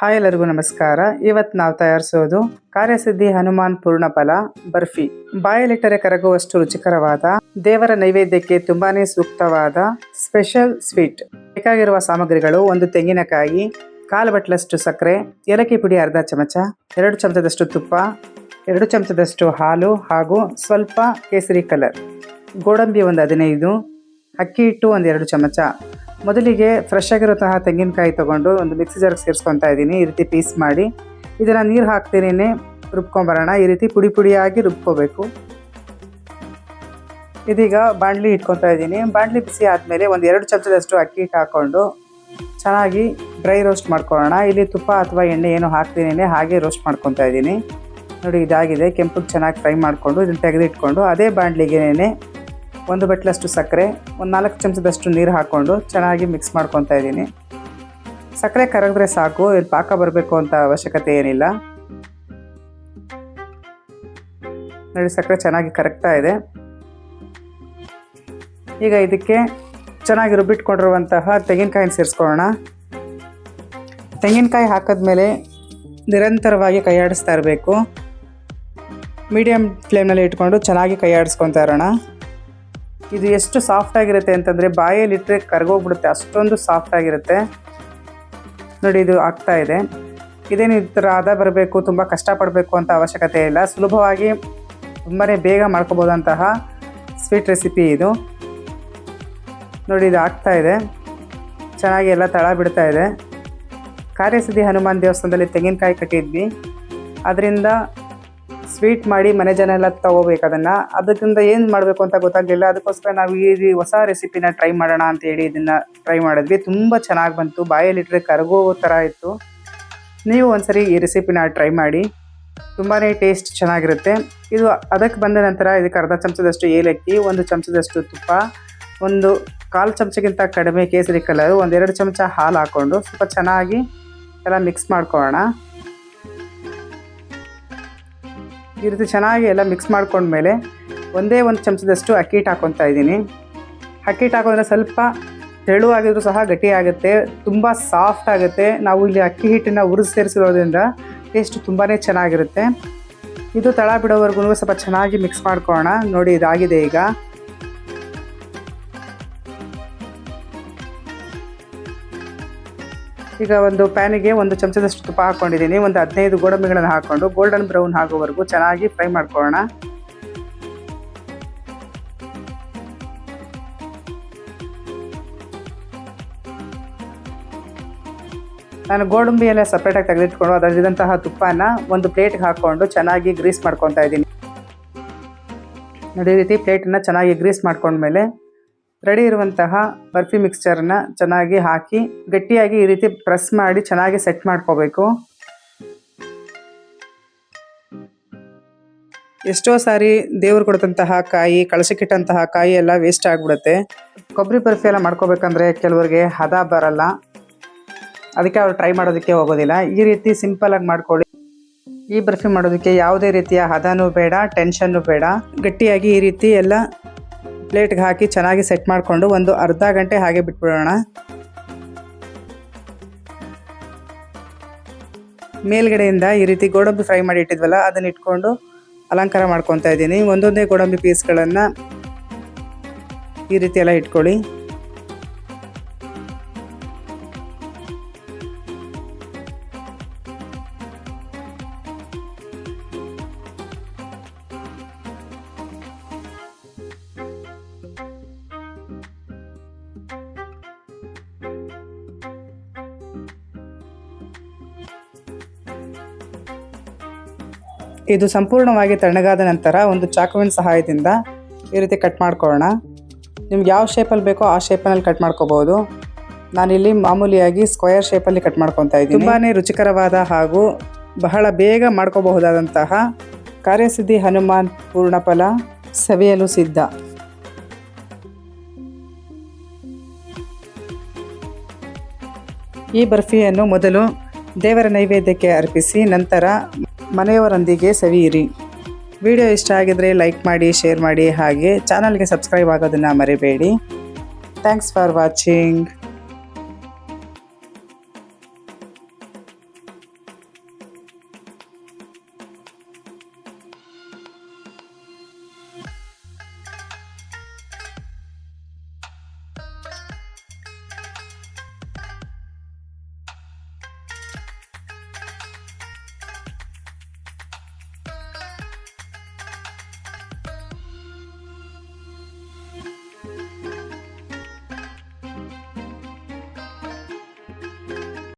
Hi ಎಲ್ಲರಿಗೂ ನಮಸ್ಕಾರ. ಇವತ್ತು ನಾವು ತಯಾರಿಸೋದು ಕಾರ್ಯಸಿದ್ಧಿ ಹನುಮಾನ್ ಪೂರ್ಣಫಲ ಬರ್ಫಿ. ಬಾಯಲಿಟ್ಟರೆ ಕರಗುವಷ್ಟು ರುಚಿಕರವಾದ, ದೇವರ ನೈವೇದ್ಯಕ್ಕೆ ತುಂಬಾನೇ ಸೂಕ್ತವಾದ ಸ್ಪೆಷಲ್ ಸ್ವೀಟ್. ಬೇಕಾಗಿರುವ ಸಾಮಗ್ರಿಗಳು ಒಂದು ತೆಂಗಿನಕಾಯಿ, ಕಾಲು ಬಟ್ಲಷ್ಟು ಸಕ್ಕರೆ, ಏಲಕ್ಕಿ ಪುಡಿ ಅರ್ಧ ಚಮಚ, ಎರಡು ಚಮಚದಷ್ಟು ತುಪ್ಪ, ಎರಡು ಚಮಚದಷ್ಟು ಹಾಲು ಹಾಗೂ ಸ್ವಲ್ಪ ಕೇಸರಿ ಕಲರ್. ಗೋಡಂಬಿ ಒಂದು ಹದಿನೈದು, ಅಕ್ಕಿ ಹಿಟ್ಟು ಒಂದು ಎರಡು ಚಮಚ. ಮೊದಲಿಗೆ ಫ್ರೆಶ್ ಆಗಿರುವಂತಹ ತೆಂಗಿನಕಾಯಿ ತೊಗೊಂಡು ಒಂದು ಮಿಕ್ಸಿ ಜಾರ್ಗೆ ಸೇರಿಸ್ಕೊತಾ ಇದ್ದೀನಿ. ಈ ರೀತಿ ಪೀಸ್ ಮಾಡಿ. ಇದನ್ನು ನೀರು ಹಾಕ್ತೀನಿ ರುಬ್ಕೊಂಬರೋಣ. ಈ ರೀತಿ ಪುಡಿ ಪುಡಿಯಾಗಿ ರುಬ್ಕೋಬೇಕು. ಇದೀಗ ಬಾಣಲಿ ಇಟ್ಕೊತಾ ಇದ್ದೀನಿ. ಬಾಣಲಿ ಬಿಸಿ ಆದಮೇಲೆ ಒಂದು ಎರಡು ಚಮಚದಷ್ಟು ಅಕ್ಕಿ ಹಾಕ್ಕೊಂಡು ಚೆನ್ನಾಗಿ ಡ್ರೈ ರೋಸ್ಟ್ ಮಾಡ್ಕೊಳ್ಳೋಣ. ಇಲ್ಲಿ ತುಪ್ಪ ಅಥವಾ ಎಣ್ಣೆ ಏನು ಹಾಕ್ತೀನಿ ಹಾಗೆ ರೋಸ್ಟ್ ಮಾಡ್ಕೊತಾ ಇದ್ದೀನಿ. ನೋಡಿ, ಇದಾಗಿದೆ. ಕೆಂಪು ಚೆನ್ನಾಗಿ ಫ್ರೈ ಮಾಡಿಕೊಂಡು ಇದನ್ನು ತೆಗೆದಿಟ್ಕೊಂಡು ಅದೇ ಬಾಣಲಿಗೆನೇ ಒಂದು ಬಟ್ಲಷ್ಟು ಸಕ್ಕರೆ, ಒಂದು ನಾಲ್ಕು ಚಮಚದಷ್ಟು ನೀರು ಹಾಕ್ಕೊಂಡು ಚೆನ್ನಾಗಿ ಮಿಕ್ಸ್ ಮಾಡ್ಕೊತಾ ಇದ್ದೀನಿ. ಸಕ್ಕರೆ ಕರಗಿದ್ರೆ ಸಾಕು ಇಲ್ಲಿ ಪಾಕ ಬರಬೇಕು ಅಂತ ಅವಶ್ಯಕತೆ ಏನಿಲ್ಲ. ನೋಡಿ, ಸಕ್ಕರೆ ಚೆನ್ನಾಗಿ ಕರಗ್ತಾ ಇದೆ. ಈಗ ಇದಕ್ಕೆ ಚೆನ್ನಾಗಿ ರುಬ್ಬಿಟ್ಕೊಂಡಿರುವಂತಹ ತೆಂಗಿನಕಾಯಿನ ಸೇರಿಸ್ಕೊಳ್ಳೋಣ. ತೆಂಗಿನಕಾಯಿ ಹಾಕಿದ್ಮೇಲೆ ನಿರಂತರವಾಗಿ ಕೈಯಾಡಿಸ್ತಾ ಇರಬೇಕು. ಮೀಡಿಯಮ್ ಫ್ಲೇಮ್ನಲ್ಲಿ ಇಟ್ಕೊಂಡು ಚೆನ್ನಾಗಿ ಕೈಯಾಡಿಸ್ಕೊತಾ ಇರೋಣ. ಇದು ಎಷ್ಟು ಸಾಫ್ಟ್ ಆಗಿರುತ್ತೆ ಅಂತಂದರೆ ಬಾಯಲ್ಲಿ ಇಟ್ಟರೆ ಕರ್ಗೋಗ್ಬಿಡುತ್ತೆ, ಅಷ್ಟೊಂದು ಸಾಫ್ಟ್ ಆಗಿರುತ್ತೆ. ನೋಡಿ ಇದು ಆಗ್ತಾ ಇದೆ. ಇದೇನು ಈ ಥರ ಹದ ಬರಬೇಕು, ತುಂಬ ಕಷ್ಟಪಡಬೇಕು ಅಂತ ಅವಶ್ಯಕತೆ ಇಲ್ಲ. ಸುಲಭವಾಗಿ ತುಂಬಾ ಬೇಗ ಮಾಡ್ಕೋಬೋದಂತಹ ಸ್ವೀಟ್ ರೆಸಿಪಿ ಇದು. ನೋಡಿ ಇದು ಆಗ್ತಾ ಇದೆ. ಚೆನ್ನಾಗಿ ಎಲ್ಲ ತಳ ಬಿಡ್ತಾ ಇದೆ. ಕಾರ್ಯಸಿದ್ಧಿ ಹನುಮಾನ್ ದೇವಸ್ಥಾನದಲ್ಲಿ ತೆಂಗಿನಕಾಯಿ ಕಟ್ಟಿದ್ವಿ. ಅದರಿಂದ ಸ್ವೀಟ್ ಮಾಡಿ ಮನೆ ಜನ ಎಲ್ಲ ತಗೋಬೇಕು ಅದನ್ನು. ಅದಕ್ಕಿಂತ ಏನು ಮಾಡಬೇಕು ಅಂತ ಗೊತ್ತಾಗಲಿಲ್ಲ. ಅದಕ್ಕೋಸ್ಕರ ನಾವು ಈ ಹೊಸ ರೆಸಿಪಿನ ಟ್ರೈ ಮಾಡೋಣ ಅಂತ ಹೇಳಿ ಇದನ್ನು ಟ್ರೈ ಮಾಡಿದ್ವಿ. ತುಂಬ ಚೆನ್ನಾಗಿ ಬಂತು. ಬಾಯಲ್ಲಿಟ್ಟರೆ ಕರಗೋ ಥರ ಇತ್ತು. ನೀವು ಒಂದ್ಸರಿ ಈ ರೆಸಿಪಿನ ಟ್ರೈ ಮಾಡಿ. ತುಂಬಾ ಟೇಸ್ಟ್ ಚೆನ್ನಾಗಿರುತ್ತೆ. ಇದು ಅದಕ್ಕೆ ಬಂದ ನಂತರ ಇದಕ್ಕೆ ಅರ್ಧ ಚಮಚದಷ್ಟು ಏಲಕ್ಕಿ, ಒಂದು ಚಮಚದಷ್ಟು ತುಪ್ಪ, ಒಂದು ಕಾಲು ಚಮಚಕ್ಕಿಂತ ಕಡಿಮೆ ಕೇಸರಿ ಕಲರು ಒಂದೆರಡು ಚಮಚ ಹಾಲು ಹಾಕ್ಕೊಂಡು ಸ್ವಲ್ಪ ಚೆನ್ನಾಗಿ ಎಲ್ಲ ಮಿಕ್ಸ್ ಮಾಡ್ಕೊಳ್ಳೋಣ. ಈ ರೀತಿ ಚೆನ್ನಾಗಿ ಎಲ್ಲ ಮಿಕ್ಸ್ ಮಾಡ್ಕೊಂಡ್ಮೇಲೆ ಒಂದೇ ಒಂದು ಚಮಚದಷ್ಟು ಅಕ್ಕಿ ಹಿಟ್ಟು ಹಾಕ್ಕೊತಾ ಇದ್ದೀನಿ. ಅಕ್ಕಿ ಹಿಟ್ಟು ಹಾಕೋದ್ರೆ ಸ್ವಲ್ಪ ತೆಳುವಾಗಿದ್ರೂ ಸಹ ಗಟ್ಟಿ ಆಗುತ್ತೆ, ತುಂಬ ಸಾಫ್ಟ್ ಆಗುತ್ತೆ. ನಾವು ಇಲ್ಲಿ ಅಕ್ಕಿ ಹಿಟ್ಟನ್ನು ಉರಿದು ಸೇರಿಸಿರೋದ್ರಿಂದ ಟೇಸ್ಟ್ ತುಂಬಾ ಚೆನ್ನಾಗಿರುತ್ತೆ. ಇದು ತಳ ಬಿಡೋವರೆಗೂ ಸ್ವಲ್ಪ ಚೆನ್ನಾಗಿ ಮಿಕ್ಸ್ ಮಾಡ್ಕೊಳ್ಳೋಣ. ನೋಡಿ ಇದಾಗಿದೆ ಈಗ. ಈಗ ಒಂದು ಪ್ಯಾನಿಗೆ ಒಂದು ಚಮಚದಷ್ಟು ತುಪ್ಪ ಹಾಕ್ಕೊಂಡಿದ್ದೀನಿ ಒಂದು ಹದಿನೈದು ಗೋಡಂಬಿಗಳನ್ನು ಹಾಕ್ಕೊಂಡು ಗೋಲ್ಡನ್ ಬ್ರೌನ್ ಆಗೋವರೆಗೂ ಚೆನ್ನಾಗಿ ಫ್ರೈ ಮಾಡ್ಕೊಳ್ಳೋಣ. ನಾನು ಗೋಡಂಬಿ ಎಲ್ಲ ಸಪ್ರೇಟಾಗಿ ತೆಗೆದಿಟ್ಕೊಂಡು ಅದರಲ್ಲಿದ್ದಂತಹ ತುಪ್ಪನ ಒಂದು ಪ್ಲೇಟ್ಗೆ ಹಾಕ್ಕೊಂಡು ಚೆನ್ನಾಗಿ ಗ್ರೀಸ್ ಮಾಡ್ಕೊತಾ ಇದ್ದೀನಿ. ಈ ರೀತಿ ಪ್ಲೇಟನ್ನು ಚೆನ್ನಾಗಿ ಗ್ರೀಸ್ ಮಾಡ್ಕೊಂಡ್ಮೇಲೆ ರೆಡಿ ಇರುವಂತಹ ಬರ್ಫಿ ಮಿಕ್ಸ್ಚರನ್ನ ಚೆನ್ನಾಗಿ ಹಾಕಿ ಗಟ್ಟಿಯಾಗಿ ಈ ರೀತಿ ಪ್ರೆಸ್ ಮಾಡಿ ಚೆನ್ನಾಗಿ ಸೆಟ್ ಮಾಡ್ಕೋಬೇಕು. ಎಷ್ಟೋ ಸಾರಿ ದೇವ್ರು ಕೊಡ್ತಂತಹ ಕಾಯಿ ಕಳಸಕ್ಕಿಟ್ಟಂತಹ ಕಾಯಿ ಎಲ್ಲ ವೇಸ್ಟ್ ಆಗಿಬಿಡುತ್ತೆ. ಕೊಬ್ಬರಿ ಬರ್ಫಿ ಎಲ್ಲ ಮಾಡ್ಕೋಬೇಕಂದ್ರೆ ಕೆಲವರಿಗೆ ಹದ ಬರಲ್ಲ. ಅದಕ್ಕೆ ಅವ್ರು ಟ್ರೈ ಮಾಡೋದಕ್ಕೆ ಹೋಗೋದಿಲ್ಲ. ಈ ರೀತಿ ಸಿಂಪಲಾಗಿ ಮಾಡ್ಕೊಳ್ಳಿ. ಈ ಬರ್ಫಿ ಮಾಡೋದಕ್ಕೆ ಯಾವುದೇ ರೀತಿಯ ಹದನೂ ಬೇಡ ಟೆನ್ಷನ್ನು ಬೇಡ. ಗಟ್ಟಿಯಾಗಿ ಈ ರೀತಿ ಎಲ್ಲ ಪ್ಲೇಟ್ಗೆ ಹಾಕಿ ಚೆನ್ನಾಗಿ ಸೆಟ್ ಮಾಡಿಕೊಂಡು ಒಂದು ಅರ್ಧ ಗಂಟೆ ಹಾಗೆ ಬಿಟ್ಬಿಡೋಣ. ಮೇಲ್ಗಡೆಯಿಂದ ಈ ರೀತಿ ಗೋಡಂಬಿ ಫ್ರೈ ಮಾಡಿ ಇಟ್ಟಿದ್ವಲ್ಲ, ಅದನ್ನ ಇಟ್ಕೊಂಡು ಅಲಂಕಾರ ಮಾಡ್ಕೊತಾ ಇದ್ದೀನಿ. ಒಂದೊಂದೇ ಗೋಡಂಬಿ ಪೀಸ್ಗಳನ್ನು ಈ ರೀತಿ ಎಲ್ಲ ಇಟ್ಕೊಳ್ಳಿ. ಇದು ಸಂಪೂರ್ಣವಾಗಿ ತಣ್ಣಗಾದ ನಂತರ ಒಂದು ಚಾಕುವಿನ ಸಹಾಯದಿಂದ ಈ ರೀತಿ ಕಟ್ ಮಾಡ್ಕೊಳ್ಳೋಣ. ನಿಮ್ಗೆ ಯಾವ ಶೇಪಲ್ಲಿ ಬೇಕೋ ಆ ಶೇಪಲ್ಲಿ ಕಟ್ ಮಾಡ್ಕೋಬೋದು. ನಾನಿಲ್ಲಿ ಮಾಮೂಲಿಯಾಗಿ ಸ್ಕ್ವಯರ್ ಶೇಪಲ್ಲಿ ಕಟ್ ಮಾಡ್ಕೊತಾ ಇದ್ದೀನಿ. ತುಂಬಾ ರುಚಿಕರವಾದ ಹಾಗೂ ಬಹಳ ಬೇಗ ಮಾಡ್ಕೋಬಹುದಾದಂತಹ ಕಾರ್ಯಸಿದ್ಧಿ ಹನುಮಾನ್ ಪೂರ್ಣಫಲ ಸವಿಯಲು ಸಿದ್ಧ. ಈ ಬರ್ಫಿಯನ್ನು ಮೊದಲು ದೇವರ ನೈವೇದ್ಯಕ್ಕೆ ಅರ್ಪಿಸಿ, ನಂತರ ಮನೆಯವರೊಂದಿಗೆ ಸವಿಯಿರಿ. ವಿಡಿಯೋ ಇಷ್ಟ ಆಗಿದ್ರೆ ಲೈಕ್ ಮಾಡಿ, ಶೇರ್ ಮಾಡಿ ಹಾಗೆ ಚಾನಲ್ಗೆ ಸಬ್ಸ್ಕ್ರೈಬ್ ಆಗೋದನ್ನು ಮರಿಬೇಡಿ. Thanks for watching